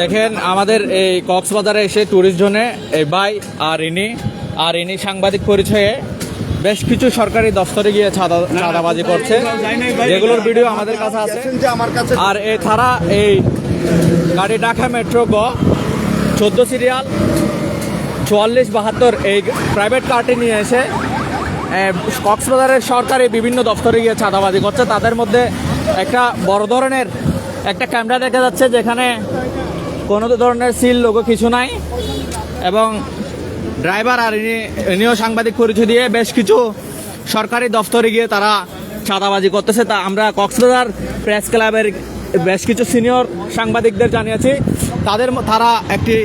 দেখেন, আমাদের এই কক্সবাজারে এসে ট্যুরিস্ট জোনে এই ভাই আর ইনি। আর ইনি সাংবাদিক পরিচয়ে বেশ কিছু সরকারি দফতরে গিয়ে চাঁদাবাজি করছে। যেগুলোর ভিডিও আমাদের কাছে আছে। আর এছাড়া এই গাড়ি ঢাকা মেট্রো গ, চোদ্দ সিরিয়াল, চুয়াল্লিশ বাহাত্তর এই প্রাইভেট কারটি নিয়ে এসে কক্সবাজারের সরকারি বিভিন্ন দফতরে গিয়ে চাঁদাবাজি করছে। তাদের মধ্যে একটা বড় ধরনের একটা ক্যামেরা দেখা যাচ্ছে যেখানে কোনো ধরনের সিল লোগো কিছু নাই এবং ড্রাইভার আর ইনি ইনিও সাংবাদিক পরিচয় দিয়ে বেশ কিছু সরকারি দফতরে গিয়ে তারা চাঁদাবাজি করতেছে। তা আমরা কক্সবাজার প্রেস ক্লাবের বেশ কিছু সিনিয়র সাংবাদিকদের জানিয়েছি। তাদের তারা একটি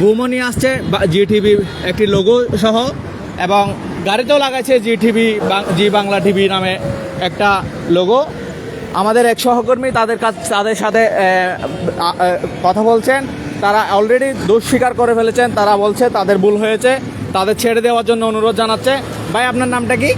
বুমো নিয়ে আসছে জিটিভি একটি লোগো সহ এবং গাড়িতেও লাগাইছে Zee TV Zee Bangla TV নামে একটা লোগো। আমাদের এক সহকর্মী তাদের কাছ তাদের সাথে কথা বলছেন। তারা অলরেডি দোষ স্বীকার করে ফেলেছেন। তারা বলছে তাদের ভুল হয়েছে। তাদের ছেড়ে দেওয়ার জন্য অনুরোধ জানাচ্ছে। ভাই আপনার নামটা কি?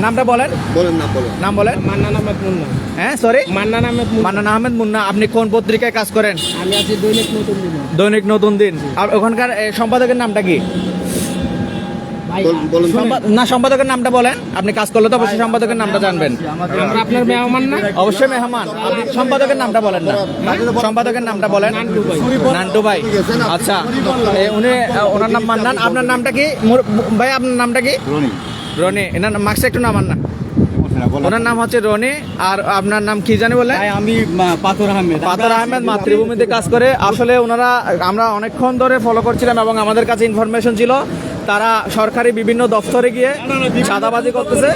নামটা বলেন। বলেন না বলেন। নাম বলেন। মান্নান আহমেদ মুন্না। হ্যাঁ সরি মান্নান আহমেদ মান্নান আহমেদ মুন্না। আপনি কোন পত্রিকায় কাজ করেন? আমি আছি দৈনিক নতুন দিন। দৈনিক নতুন দিন। আর ওখানকার সম্পাদকের নামটা কি ভাই বল- বলুন সম্পাদ- না সম্পাদকের নামটা বলেন। আপনি কাজ করলে তো অবশ্যই সম্পাদকের নামটা জানবেন। আপনার মেহমান না? অবশ্যই মেহমান। আপনি সম্পাদকের নামটা বলেন না। সম্পাদকের নামটা বলেন। নান্টু ভাই। আচ্ছা। উনি ওনার নাম মান্নান। আপনার নামটা কি? ভাই আপনার নামটা কি? রনি। এনার মার্কস একটু নামান না। ওনার নাম হচ্ছে রনি। আর আপনার নাম কি জানি বলে? আমি পাথর আহমেদ। পাতার আহমেদ মাতৃভূমিতে কাজ করে। আসলে ওনারা আমরা অনেকক্ষণ ধরে ফলো করছিলাম এবং আমাদের কাছে ইনফরমেশন ছিল। তারা সরকারি বিভিন্ন দপ্তরে গিয়ে চাঁদাবাজি করতেছে।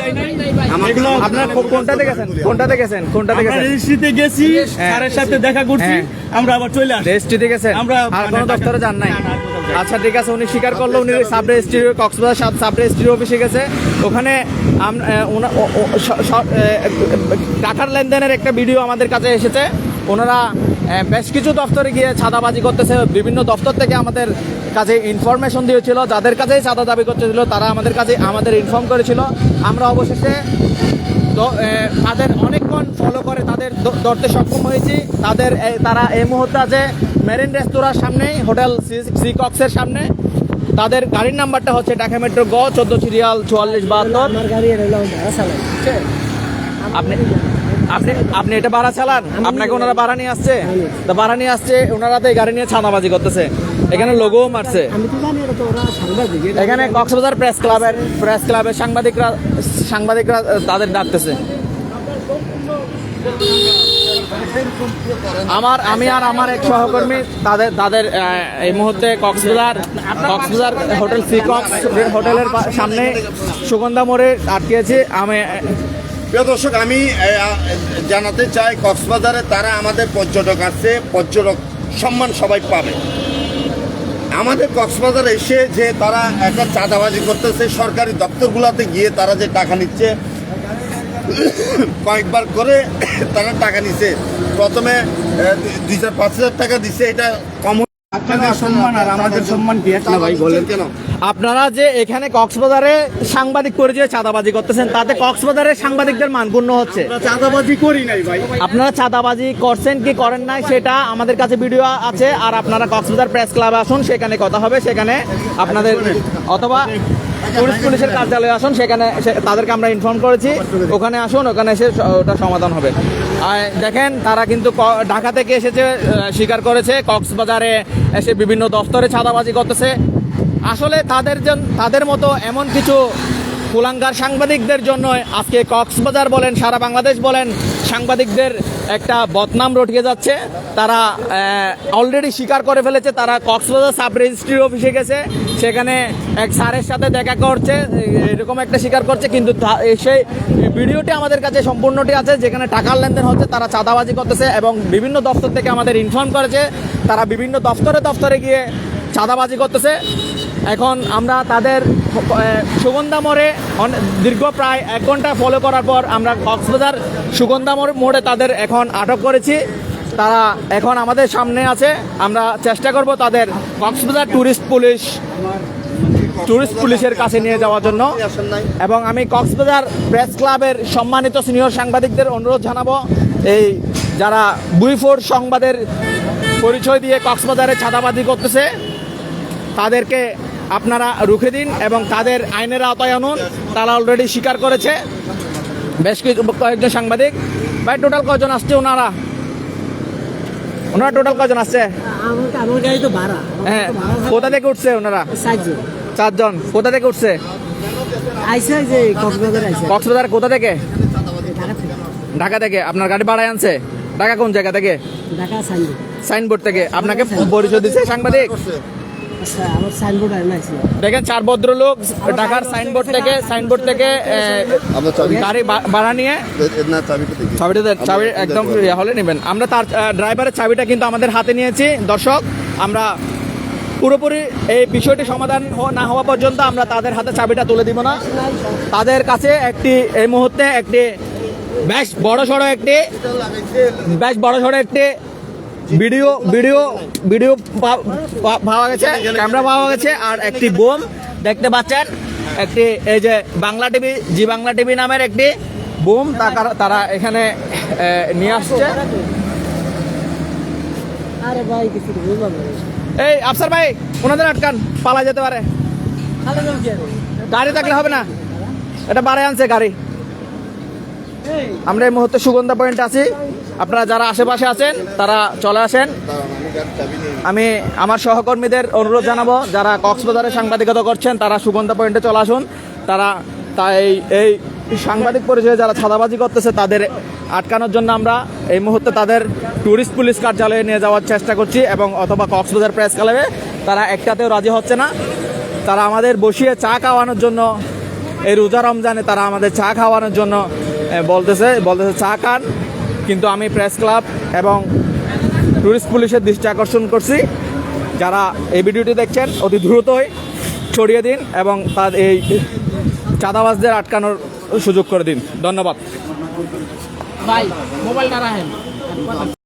আপনার কোনটা দেখেছেন কোনটা দেখেছেন কোনটা দেখেছেন রেজিস্ট্রিতে গেছি স্যারের সাথে দেখা করছি হ্যাঁ। আমরা আবার চলে আসি রেজিস্ট্রিতে গেছেন? আমরা- আর কোনো মানে দপ্তরে যান নাই? আচ্ছা ঠিক আছে উনি স্বীকার করল উনি sub registry Cox's Bazar sub sub registry অফিসে গেছে। ওখানে টাকার লেনদেনের একটা ভিডিও আমাদের কাছে এসেছে। ওনারা বেশ কিছু দপ্তরে গিয়ে চাঁদাবাজি করতেছে। বিভিন্ন দপ্তর থেকে আমাদের কাছে ইনফরমেশন দিয়েছিল। যাদের কাছেই চাঁদা দাবি করতেছিল তারা আমাদের কাছে আমাদের ইনফর্ম করেছিল। আমরা অবশেষে তাদের অনেকক্ষণ ফলো করে তাদের ধরতে সক্ষম হয়েছি। তাদের তারা এই মুহূর্তে আছে মেরিন রেস্তোরাঁর সামনেই হোটেল সি- কক্সের সামনে। তাদের গাড়ির নাম্বারটা হচ্ছে ঢাকা মেট্রো গ চোদ্দ সিরিয়াল চুয়াল্লিশ বাহাত্তর। চালাই আপনি আপনি আপনি এটা ভাড়া চালান? আপনাকে ওনারা ভাড়া নিয়ে আসছে? তো ভাড়া নিয়ে আসছে, ওনারা তো এই গাড়ি নিয়ে ছানাবাজি করতেছে। এখানে লোগোও মারছে। এখানে কক্সবাজার প্রেস ক্লাবের প্রেস ক্লাবের সাংবাদিকরা সাংবাদিকরা তাদের ডাকতেছে। আমার, আমি আর আমার এক সহকর্মী, তাদের তাদের এই মুহূর্তে Cox's Bazar Cox's Bazar hotel sea Cox হোটেলের সামনে সুগন্ধা মোড়ে আটকেছি আমি প্রিয় দর্শক, আমি জানাতে চাই কক্সবাজারে তারা আমাদের পর্যটক আছে পর্যটক সম্মান সবাই পাবে। আমাদের কক্সবাজার এসে যে তারা একটা চাঁদাবাজি করতেছে, সরকারি দপ্তরগুলোতে গিয়ে তারা যে টাকা নিচ্ছে, কয়েকবার করে তারা টাকা নিচ্ছে প্রথমে দুই চার পাঁচ হাজার টাকা দিচ্ছে এটা কম আপনাদের সম্মান আর আমাদের সম্মান কি? এক না ভাই বলেন। কেন? আপনারা যে এখানে কক্সবাজারে সাংবাদিক করে যে চাঁদাবাজি করতেছেন তাতে কক্সবাজারে সাংবাদিকদের মানপূর্ণ হচ্ছে। চাঁদাবাজি করি নাই ভাই। আপনারা চাঁদাবাজি করছেন কি করেন নাই সেটা আমাদের কাছে ভিডিও আছে আর আপনারা কক্সবাজার প্রেস ক্লাবে আসুন সেখানে কথা হবে সেখানে আপনাদের অথবা টুরিস্ট পুলিশের কার্যালয়ে আসুন, সেখানে তাদেরকে আমরা ইনফর্ম করেছি। ওখানে আসুন, ওখানে এসে ওটা সমাধান হবে। আর দেখেন, তারা কিন্তু ঢাকা থেকে এসেছে স্বীকার করেছে, কক্সবাজারে এসে বিভিন্ন দফতরে চাঁদাবাজি করতেছে। আসলে তাদের তাদের মতো এমন কিছু কুলাঙ্গার সাংবাদিকদের জন্য আজকে কক্সবাজার বলেন, সারা বাংলাদেশ বলেন সাংবাদিকদের একটা বদনাম রটিয়ে যাচ্ছে। তারা অলরেডি স্বীকার করে ফেলেছে, তারা কক্সবাজার সাব রেজিস্ট্রি অফিসে গেছে। সেখানে এক স্যারের সাথে দেখা করছে, এরকম একটা স্বীকার করছে, কিন্তু সেই ভিডিওটি আমাদের কাছে সম্পূর্ণটি আছে, যেখানে টাকার লেনদেন হচ্ছে, তারা চাঁদাবাজি করতেছে এবং বিভিন্ন দপ্তর থেকে আমাদের ইনফর্ম করেছে। তারা বিভিন্ন দপ্তরে দপ্তরে গিয়ে চাঁদাবাজি করতেছে। এখন আমরা তাদের সুগন্ধা মোড়ে দীর্ঘ প্রায় এক ঘণ্টা ফলো করার পর আমরা কক্সবাজার সুগন্ধা মোড়, মোড়ে তাদের এখন আটক করেছি। তারা এখন আমাদের সামনে আছে। আমরা চেষ্টা করব তাদের কক্সবাজার ট্যুরিস্ট পুলিশ ট্যুরিস্ট পুলিশের কাছে নিয়ে যাওয়ার জন্য। এবং আমি কক্সবাজার প্রেস ক্লাবের সম্মানিত সিনিয়র সাংবাদিকদের অনুরোধ জানাব। এই যারা বুইফোর সংবাদের পরিচয় দিয়ে কক্সবাজারে ছাদাবাদি করতেছে তাদেরকে আপনারা রুখে দিন এবং তাদের আইনের আওতায় আনুন। তারা অলরেডি স্বীকার করেছে। বেশ কিছু কয়েকজন সাংবাদিক। ভাই টোটাল কজন আসছে ওনারা? ওনারা টোটাল কজন আসছে? হ্যাঁ কোথা থেকে উঠছে ওনারা? চারজন। কোথা থেকে উঠছে? কক্সবাজার কোথা থেকে? ঢাকা থেকে। আপনার গাড়ি ভাড়ায় আনছে? ঢাকা কোন জায়গা থেকে? সাইনবোর্ড থেকে। আপনাকে পরিচয় দিচ্ছে সাংবাদিক? দেখেন চার ভদ্রলোক ঢাকার সাইনবোর্ড থেকে সাইনবোর্ড থেকে গাড়ি ভাড়া নিয়ে চাবিটা চাবি একদম হলে নেবেন। আমরা তার ড্রাইভারের চাবিটা কিন্তু আমাদের হাতে নিয়েছি। দর্শক আমরা পুরোপুরি এই বিষয়টি সমাধান না হওয়া পর্যন্ত আমরা তাদের হাতে চাবিটা তুলে দিব না। তাদের কাছে একটি এই মুহূর্তে একটি বেশ বড় সড়ো একটি বেশ বড় সড়ো একটি ভিডিও ভিডিও ভিডিও পাওয়া গেছে ক্যামেরা পাওয়া গেছে আর একটি বোম দেখতে পাচ্ছেন। একটি এই যে Bangla TV Zee Bangla TV নামের একটি বোম তারা তারা এখানে নিয়ে আসছে। এই আফসার ভাই ওনাদের আটকান পালা যেতে পারে। গাড়ি থাকলে হবে না? এটা বাড়ে আনছে গাড়ি। আমরা এই মুহূর্তে সুগন্ধা পয়েন্ট আছি। আপনারা যারা আশেপাশে আছেন, তারা চলে আসেন। আমি আমার সহকর্মীদের অনুরোধ জানাব, যারা কক্সবাজারে সাংবাদিকতা করছেন, তারা সুগন্ধা পয়েন্টে চলে আসুন। তারা তাই এই সাংবাদিক পরিচয়ে যারা ছাদাবাজি করতেছে, তাদের আটকানোর জন্য আমরা এই মুহূর্তে তাদের ট্যুরিস্ট পুলিশ কার্যালয়ে নিয়ে যাওয়ার চেষ্টা করছি এবং অথবা কক্সবাজার প্রেস ক্লাবে তারা একটাতেও রাজি হচ্ছে না। তারা আমাদের বসিয়ে চা খাওয়ানোর জন্য, এই রোজা রমজানে তারা আমাদের চা খাওয়ানোর জন্য বলতেছে বলতেছে, চা খান। কিন্তু আমি প্রেস ক্লাব এবং টুরিস্ট পুলিশের দৃষ্টি আকর্ষণ করছি। যারা এই ভিডিওটি দেখছেন, অতি দ্রুতই ছড়িয়ে দিন এবং তার এই চাঁদাবাজদের আটকানোর সুযোগ করে দিন। ধন্যবাদ। ভাই